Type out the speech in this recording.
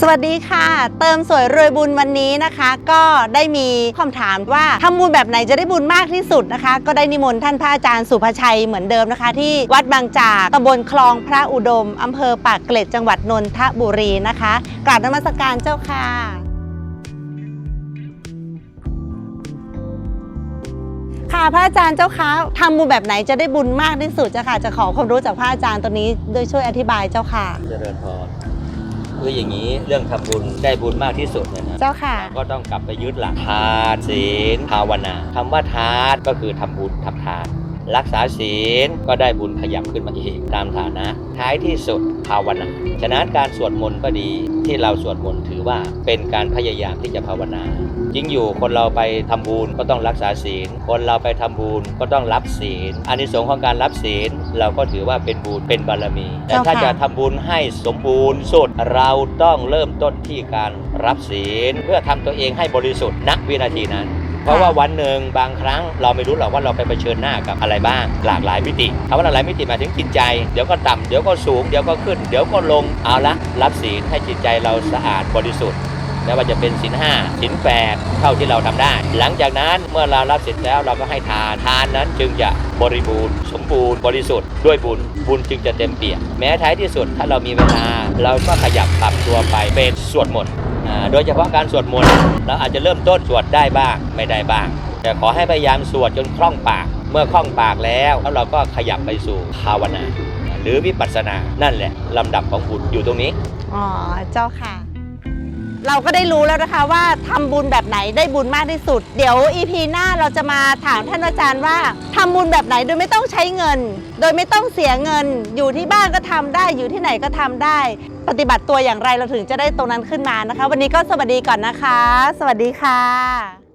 สวัสดีค่ะ เติมสวยรวยบุญวันนี้นะคะ ก็ได้มีคำถามว่าทำบุญแบบไหนจะได้บุญมากที่สุดนะคะ ก็ได้นิมนต์ท่านพระอาจารย์สุภชัยเหมือนเดิมนะคะ ที่วัดบางจากตำบลคลองพระอุดมอำเภอปากเกร็ดจังหวัดนนทบุรีนะคะกราบนมัสการเจ้าค่ะ ค่ะพระอาจารย์เจ้าคะทำบุญแบบไหนจะได้บุญมากที่สุดเจ้าค่ะ จะขอความรู้จากพระอาจารย์ตัวนี้โดยช่วยอธิบายเจ้าค่ะ เจริญพร คืออย่างนี้เรื่องทำบุญได้บุญมากที่สุดเนี่ยนะเจ้าค่ะ ก็ต้องกลับไปยึดหลักทานศีลภาวนาคำว่าทานก็คือทำบุญทำทาน รักษาศีลก็ได้บุญขยับขึ้นมาอีกตามฐานะ ท้ายที่สุดภาวนา ฉะนั้นการสวดมนต์ก็ดีที่เราสวดมนต์ถือว่าเป็นการพยายามที่จะภาวนาจริงอยู่คนเราไปทำบุญก็ต้องรักษาศีล คนเราไปทำบุญก็ต้องรับศีลอานิสงส์ของการรับศีลเราก็ถือว่าเป็นบุญเป็นบารมี แต่ถ้าเจ้าค่ะจะทำบุญให้สมบูรณ์สุดเราต้องเริ่มต้นที่การรับศีล เพื่อทำตัวเองให้บริสุทธิ์ณวินาทีนั้น เพราะว่าวันหนึ่งบางครั้งเราไม่รู้หรอกว่าเราไปเผชิญหน้ากับอะไรบ้าง หลากหลายมิติคำว่าหลากหลายมิติหมายถึงจิตใจ เดี๋ยวก็ต่ำเดี๋ยวก็สูง เดี๋ยวก็ขึ้น เดี๋ยวก็ลง เอาละรับศีลให้จิตใจเราสะอาดบริสุทธิ์ ไม่ว่าจะเป็นศีลห้าศีลแปดเท่าที่เราทำได้ หลังจากนั้นเมื่อเรารับเสร็จแล้วเราก็ให้ทานทานนั้นจึงจะบริบูรณ์สมบูรณ์บริสุทธิ์ด้วยบุญบุญจึงจะเต็มเปี่ยมแม้ท้ายที่สุดถ้าเรามีเวลา เราก็ขยับปรับตัวไปเป็นสวดมนต์โดยเฉพาะการสวดมนต์เราอาจจะเริ่มต้นสวดได้บ้างไม่ได้บ้าง แต่ขอให้พยายามสวดจนคล่องปาก เมื่อคล่องปากแล้วแล้วเราก็ขยับไปสู่ภาวนา หรือวิปัสสนานั่นแหละลำดับของบุญอยู่ตรงนี้อ๋อเจ้าค่ะ เราก็ได้รู้แล้วนะคะว่าทำบุญแบบไหนได้บุญมากที่สุด เดี๋ยวอีพีหน้าเราจะมาถามท่านอาจารย์ว่าทำบุญแบบไหนโดยไม่ต้องใช้เงิน โดยไม่ต้องเสียเงิน อยู่ที่บ้านก็ทำได้ อยู่ที่ไหนก็ทำได้ ปฏิบัติตัวอย่างไรเราถึงจะได้ตรงนั้นขึ้นมานะคะ วันนี้ก็สวัสดีก่อนนะคะ สวัสดีค่ะ